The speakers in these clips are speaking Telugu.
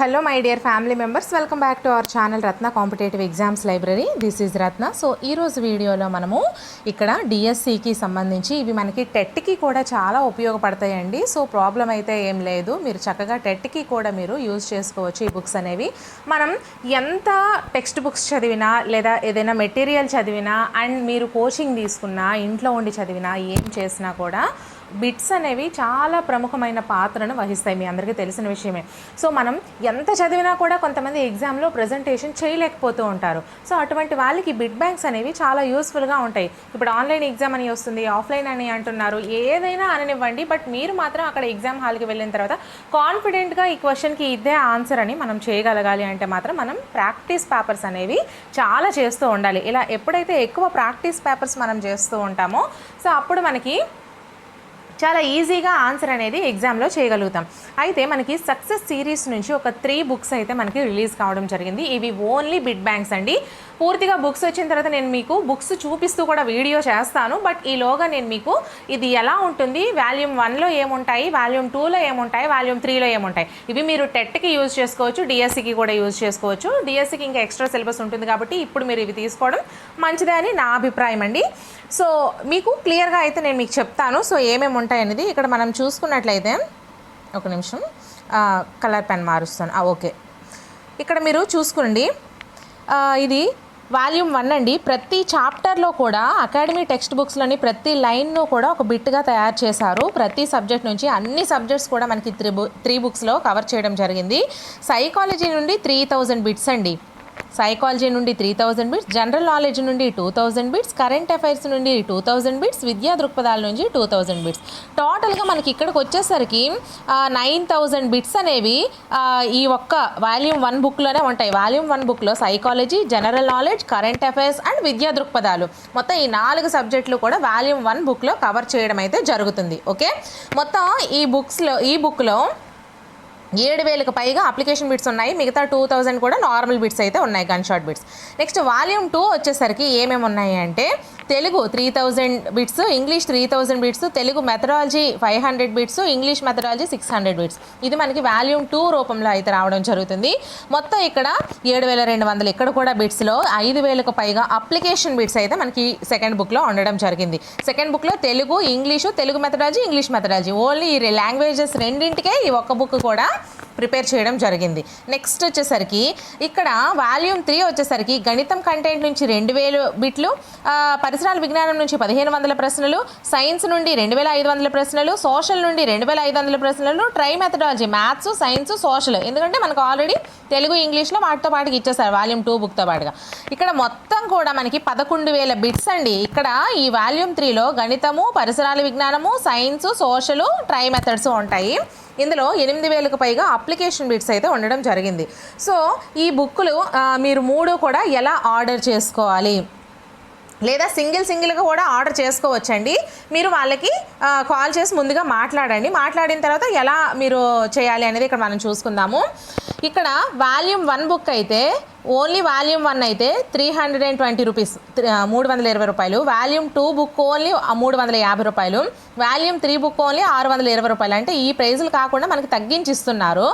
Hello my dear family members welcome back to our channel Ratna competitive exams library this is Ratna so ఈరోజు వీడియోలో మనము ఇక్కడ డిఎస్సికి సంబంధించి ఇవి మనకి టెట్కి కూడా చాలా ఉపయోగపడతాయండి. సో ప్రాబ్లం అయితే ఏం లేదు. మీరు చక్కగా టెట్కి కూడా మీరు యూజ్ చేసుకోవచ్చు ఈ బుక్స్ అనేవి. మనం ఎంత టెక్స్ట్ బుక్స్ చదివినా లేదా ఏదైనా మెటీరియల్ చదివినా అండ్ మీరు కోచింగ్ తీసుకున్నా ఇంట్లో ఉండి చదివినా ఏం చేసినా కూడా బిట్స్ అనేవి చాలా ప్రముఖమైన పాత్రను వహిస్తాయి మీ అందరికీ తెలిసిన విషయమే. సో మనం ఎంత చదివినా కూడా కొంతమంది ఎగ్జామ్లో ప్రజెంటేషన్ చేయలేకపోతూ ఉంటారు. సో అటువంటి వాళ్ళకి బిట్ బ్యాంక్స్ అనేవి చాలా యూస్ఫుల్గా ఉంటాయి. ఇప్పుడు ఆన్లైన్ ఎగ్జామ్ అని వస్తుంది ఆఫ్లైన్ అని అంటున్నారు ఏదైనా అననివ్వండి బట్ మీరు మాత్రం అక్కడ ఎగ్జామ్ హాల్కి వెళ్ళిన తర్వాత కాన్ఫిడెంట్గా ఈ క్వశ్చన్కి ఇదే ఆన్సర్ అని మనం చేయగలగాలి అంటే మాత్రం మనం ప్రాక్టీస్ పేపర్స్ అనేవి చాలా చేస్తూ ఉండాలి. ఇలా ఎప్పుడైతే ఎక్కువ ప్రాక్టీస్ పేపర్స్ మనం చేస్తూ ఉంటామో సో అప్పుడు మనకి చాలా ఈజీగా ఆన్సర్ అనేది ఎగ్జామ్లో చేయగలుగుతాం. అయితే మనకి సక్సెస్ సిరీస్ నుంచి ఒక త్రీ బుక్స్ అయితే మనకి రిలీజ్ కావడం జరిగింది. ఇవి ఓన్లీ బిడ్ బ్యాంక్స్ అండి. పూర్తిగా బుక్స్ వచ్చిన తర్వాత నేను మీకు బుక్స్ చూపిస్తూ కూడా వీడియో చేస్తాను. బట్ ఈలోగా నేను మీకు ఇది ఎలా ఉంటుంది? వాల్యూమ్ వన్లో ఏముంటాయి? వాల్యూమ్ టూలో ఏముంటాయి? వాల్యూమ్ త్రీలో ఏముంటాయి? ఇవి మీరు టెట్కి యూజ్ చేసుకోవచ్చు డిఎస్సికి కూడా యూజ్ చేసుకోవచ్చు. డిఎస్సికి ఇంకా ఎక్స్ట్రా సిలబస్ ఉంటుంది కాబట్టి ఇప్పుడు మీరు ఇవి తీసుకోవడం మంచిదే అని నా అభిప్రాయం అండి. సో మీకు క్లియర్గా అయితే నేను మీకు చెప్తాను. సో ఏమేమి ఉంటాయి? అనేది ఇక్కడ మనం చూసుకున్నట్లయితే ఒక నిమిషం కలర్ పెన్ మారుస్తాను. ఓకే. ఇక్కడ మీరు చూసుకోండి. ఇది వాల్యూమ్ వన్ అండి. ప్రతి చాప్టర్లో కూడా అకాడమీ టెక్స్ట్ బుక్స్లోని ప్రతి లైన్ను కూడా ఒక బిట్గా తయారు చేశారు. ప్రతి సబ్జెక్ట్ నుంచి అన్ని సబ్జెక్ట్స్ కూడా మనకి త్రీ బు త్రీ బుక్స్లో కవర్ చేయడం జరిగింది. సైకాలజీ నుండి త్రీ థౌజండ్ బిట్స్ అండి. సైకాలజీ నుండి three thousand bits general knowledge నుండి two thousand bits current affairs నుండి టూ థౌజండ్ బిట్స్ విద్యా దృక్పథాల నుంచి టూ థౌజండ్ బిట్స్ టోటల్గా మనకి ఇక్కడికి వచ్చేసరికి నైన్ థౌజండ్ బిట్స్ అనేవి ఈ ఒక్క వాల్యూమ్ వన్ బుక్లోనే ఉంటాయి. వాల్యూమ్ వన్ బుక్లో psychology general knowledge current affairs and విద్యా దృక్పథాలు. మొత్తం ఈ నాలుగు సబ్జెక్టులు కూడా వాల్యూమ్ వన్ బుక్లో కవర్ చేయడం అయితే జరుగుతుంది. ఓకే మొత్తం ఈ బుక్స్లో ఈ బుక్లో ఏడు వేలకు పైగా అప్లికేషన్ బిట్స్ ఉన్నాయి. మిగతా టూ థౌజండ్ కూడా నార్మల్ బిట్స్ అయితే ఉన్నాయి gun shot bits. Next volume two వచ్చేసరికి ఏమేమి ఉన్నాయి అంటే Telugu three thousand bits English three thousand bits Telugu methodology five hundred bits English methodology six hundred bits. ఇది మనకి వాల్యూమ్ టూ రూపంలో అయితే రావడం జరుగుతుంది. మొత్తం ఇక్కడ ఏడు వేల రెండు వందలు ఇక్కడ కూడా బిట్స్లో ఐదు వేలకు పైగా అప్లికేషన్ బిట్స్ అయితే మనకి సెకండ్ బుక్లో ఉండడం జరిగింది. సెకండ్ బుక్లో Telugu English Telugu methodology English methodology only ఈ లాంగ్వేజెస్ రెండింటికే ఈ ఒక్క బుక్ కూడా ప్రిపేర్ చేయడం జరిగింది. నెక్స్ట్ వచ్చేసరికి ఇక్కడ వాల్యూమ్ త్రీ వచ్చేసరికి గణితం కంటెంట్ నుంచి రెండు వేలు బిట్లు పరిసరాల విజ్ఞానం నుంచి పదిహేను వందల ప్రశ్నలు సైన్స్ నుండి రెండు వేల ఐదు వందల ప్రశ్నలు సోషల్ నుండి రెండు వేల ఐదు వందల ప్రశ్నలు ట్రై మెథడాలజీ మ్యాథ్స్ సైన్స్ సోషల్. ఎందుకంటే మనకు ఆల్రెడీ తెలుగు ఇంగ్లీష్లో వాటితో పాటుకి ఇచ్చేసారు వాల్యూమ్ టూ బుక్తో పాటుగా. ఇక్కడ మొత్తం కూడా మనకి పదకొండు వేల బిట్స్ అండి. ఇక్కడ ఈ వాల్యూమ్ త్రీలో గణితము పరిసరాల విజ్ఞానము సైన్స్ సోషల్ ట్రై మెథడ్స్ ఉంటాయి. ఇందులో ఎనిమిది వేలకు పైగా అప్లికేషన్ బిట్స్ అయితే ఉండడం జరిగింది. సో ఈ బుక్కులు మీరు మూడు కూడా ఎలా ఆర్డర్ చేసుకోవాలి? లేదా సింగిల్ సింగిల్గా కూడా ఆర్డర్ చేసుకోవచ్చండి. మీరు వాళ్ళకి కాల్ చేసి ముందుగా మాట్లాడండి. మాట్లాడిన తర్వాత ఎలా మీరు చేయాలి అనేది ఇక్కడ మనం చూసుకుందాము. ఇక్కడ వాల్యూమ్ వన్ బుక్ అయితే ఓన్లీ వాల్యూమ్ వన్ అయితే three hundred and twenty rupees మూడు వందల ఇరవై రూపాయలు. వాల్యూమ్ టూ బుక్ ఓన్లీ మూడు వందల యాభై రూపాయలు. వాల్యూమ్ త్రీ బుక్ ఓన్లీ ఆరు వందల ఇరవై రూపాయలు. అంటే ఈ ప్రైజులు కాకుండా మనకి తగ్గించి ఇస్తున్నారు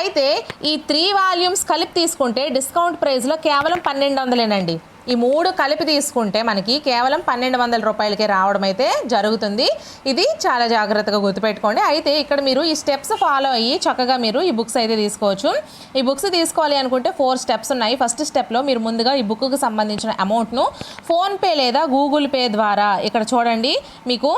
అయితే ఈ త్రీ వాల్యూమ్స్ కలిపి తీసుకుంటే డిస్కౌంట్ ప్రైస్లో కేవలం పన్నెండు వందలేనండి. ఈ మూడు కలిపి తీసుకుంటే మనకి కేవలం పన్నెండు వందల రూపాయలకే రావడం అయితే జరుగుతుంది. ఇది చాలా జాగ్రత్తగా గుర్తుపెట్టుకోండి. అయితే ఇక్కడ మీరు ఈ స్టెప్స్ ఫాలో అయ్యి చక్కగా మీరు ఈ బుక్స్ అయితే తీసుకోవచ్చు. ఈ బుక్స్ తీసుకోవాలి అనుకుంటే ఫోర్ స్టెప్స్ ఉన్నాయి. ఫస్ట్ స్టెప్లో మీరు ముందుగా ఈ బుక్కి సంబంధించిన అమౌంట్ను ఫోన్పే లేదా గూగుల్ పే ద్వారా ఇక్కడ చూడండి. మీకు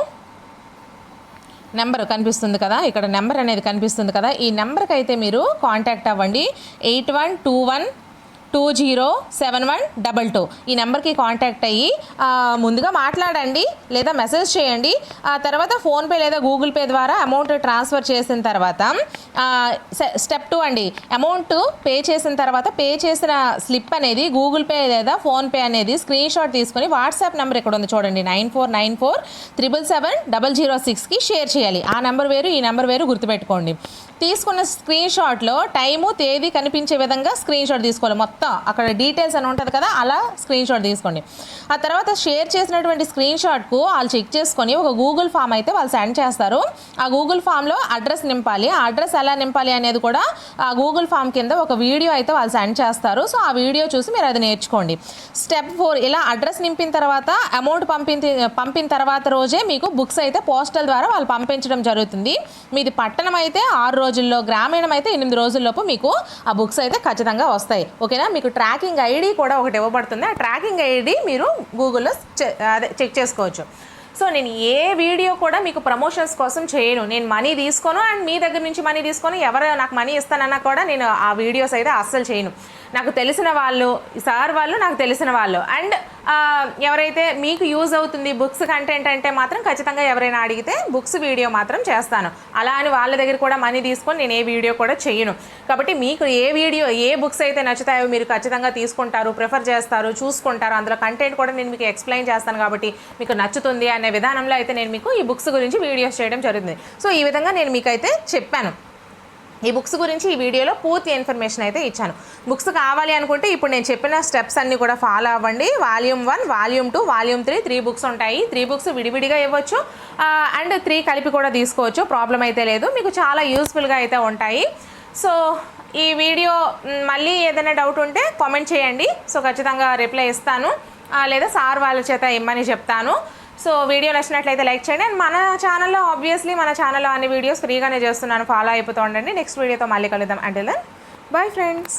నెంబర్ కనిపిస్తుంది కదా? ఇక్కడ నెంబర్ అనేది కనిపిస్తుంది కదా? ఈ నెంబర్కి అయితే మీరు కాంటాక్ట్ అవ్వండి. Eight one two one two zero seven one double two. ఈ నెంబర్కి కాంటాక్ట్ అయ్యి ముందుగా మాట్లాడండి లేదా మెసేజ్ చేయండి. ఆ తర్వాత ఫోన్పే లేదా గూగుల్ పే ద్వారా అమౌంట్ ట్రాన్స్ఫర్ చేసిన తర్వాత స్టెప్ టూ అండి. అమౌంట్ పే చేసిన తర్వాత పే చేసిన స్లిప్ అనేది గూగుల్ పే లేదా ఫోన్పే అనేది స్క్రీన్ షాట్ తీసుకొని వాట్సాప్ నెంబర్ ఇక్కడ ఉంది చూడండి. Nine four nine four triple seven double zero సిక్స్కి షేర్ చేయాలి. ఆ నెంబర్ వేరు ఈ నెంబర్ వేరు గుర్తుపెట్టుకోండి. తీసుకున్న స్క్రీన్ షాట్లో టైము తేదీ కనిపించే విధంగా స్క్రీన్ షాట్ తీసుకోవాలి. మొత్తం అక్కడ డీటెయిల్స్ అని ఉంటుంది కదా అలా స్క్రీన్ షాట్ తీసుకోండి. ఆ తర్వాత షేర్ చేసినటువంటి స్క్రీన్ షాట్కు వాళ్ళు చెక్ చేసుకొని ఒక గూగుల్ ఫామ్ అయితే వాళ్ళు సెండ్ చేస్తారు. ఆ గూగుల్ ఫామ్లో అడ్రస్ నింపాలి. ఆ అడ్రస్ ఎలా నింపాలి అనేది కూడా ఆ గూగుల్ ఫామ్ కింద ఒక వీడియో అయితే వాళ్ళు సెండ్ చేస్తారు. సో ఆ వీడియో చూసి మీరు అది నేర్చుకోండి. స్టెప్ ఫోర్ ఇలా అడ్రస్ నింపిన తర్వాత అమౌంట్ పంపిన పంపిన తర్వాత రోజే మీకు బుక్స్ అయితే పోస్టల్ ద్వారా వాళ్ళు పంపించడం జరుగుతుంది. మీది పట్టణం అయితే ఆరు రోజుల్లో గ్రామీణం అయితే ఎనిమిది రోజుల్లోపు మీకు ఆ బుక్స్ అయితే ఖచ్చితంగా వస్తాయి. ఓకేనా? మీకు ట్రాకింగ్ ఐడి కూడా ఒకటి ఇవ్వబడుతుంది. ఆ ట్రాకింగ్ ఐడి మీరు గూగుల్లో అదే చెక్ చేసుకోవచ్చు. సో నేను ఏ వీడియో కూడా మీకు ప్రమోషన్స్ కోసం చేయను. నేను మనీ తీసుకోను అండ్ మీ దగ్గర నుంచి మనీ తీసుకొని. ఎవరు నాకు మనీ ఇస్తానన్నా కూడా నేను ఆ వీడియోస్ అయితే అస్సలు చేయను. నాకు తెలిసిన వాళ్ళు సార్ వాళ్ళు నాకు తెలిసిన వాళ్ళు. అండ్ ఎవరైతే మీకు యూజ్ అవుతుంది బుక్స్ కంటెంట్ అంటే మాత్రం ఖచ్చితంగా ఎవరైనా అడిగితే బుక్స్ వీడియో మాత్రం చేస్తాను. అలా అని వాళ్ళ దగ్గర కూడా మనీ తీసుకొని నేను ఏ వీడియో కూడా చేయను. కాబట్టి మీకు ఏ వీడియో ఏ బుక్స్ అయితే నచ్చుతాయో మీరు ఖచ్చితంగా తీసుకుంటారు ప్రిఫర్ చేస్తారు చూసుకుంటారు. అందులో కంటెంట్ కూడా నేను మీకు ఎక్స్ప్లెయిన్ చేస్తాను కాబట్టి మీకు నచ్చుతుంది అనే విధానంలో అయితే నేను మీకు ఈ బుక్స్ గురించి వీడియోస్ చేయడం జరుగుతుంది. సో ఈ విధంగా నేను మీకైతే చెప్పాను. ఈ బుక్స్ గురించి ఈ వీడియోలో పూర్తి ఇన్ఫర్మేషన్ అయితే ఇచ్చాను. బుక్స్ కావాలి అనుకుంటే ఇప్పుడు నేను చెప్పిన స్టెప్స్ అన్నీ కూడా ఫాలో అవ్వండి. Volume one volume two volume three three books ఉంటాయి. త్రీ బుక్స్ విడివిడిగా ఇవ్వచ్చు. అండ్ త్రీ కలిపి కూడా తీసుకోవచ్చు. ప్రాబ్లం అయితే లేదు. మీకు చాలా యూస్ఫుల్గా అయితే ఉంటాయి. సో ఈ వీడియో మళ్ళీ ఏదైనా డౌట్ ఉంటే కామెంట్ చేయండి. సో ఖచ్చితంగా రిప్లై ఇస్తాను. లేదా సార్ వాళ్ళ చేత ఇమ్మని చెప్తాను. సో వీడియో నచ్చినట్లయితే లైక్ చేయండి. అండ్ మన ఛానల్లో ఆబ్వియస్లీ మన ఛానల్లో అన్ని వీడియోస్ ఫ్రీగానే చేస్తున్నాను. ఫాలో అయిపోతూ ఉండండి. నెక్స్ట్ వీడియోతో మళ్ళీ కలుద్దాం. అంటే దెన్ బాయ్ ఫ్రెండ్స్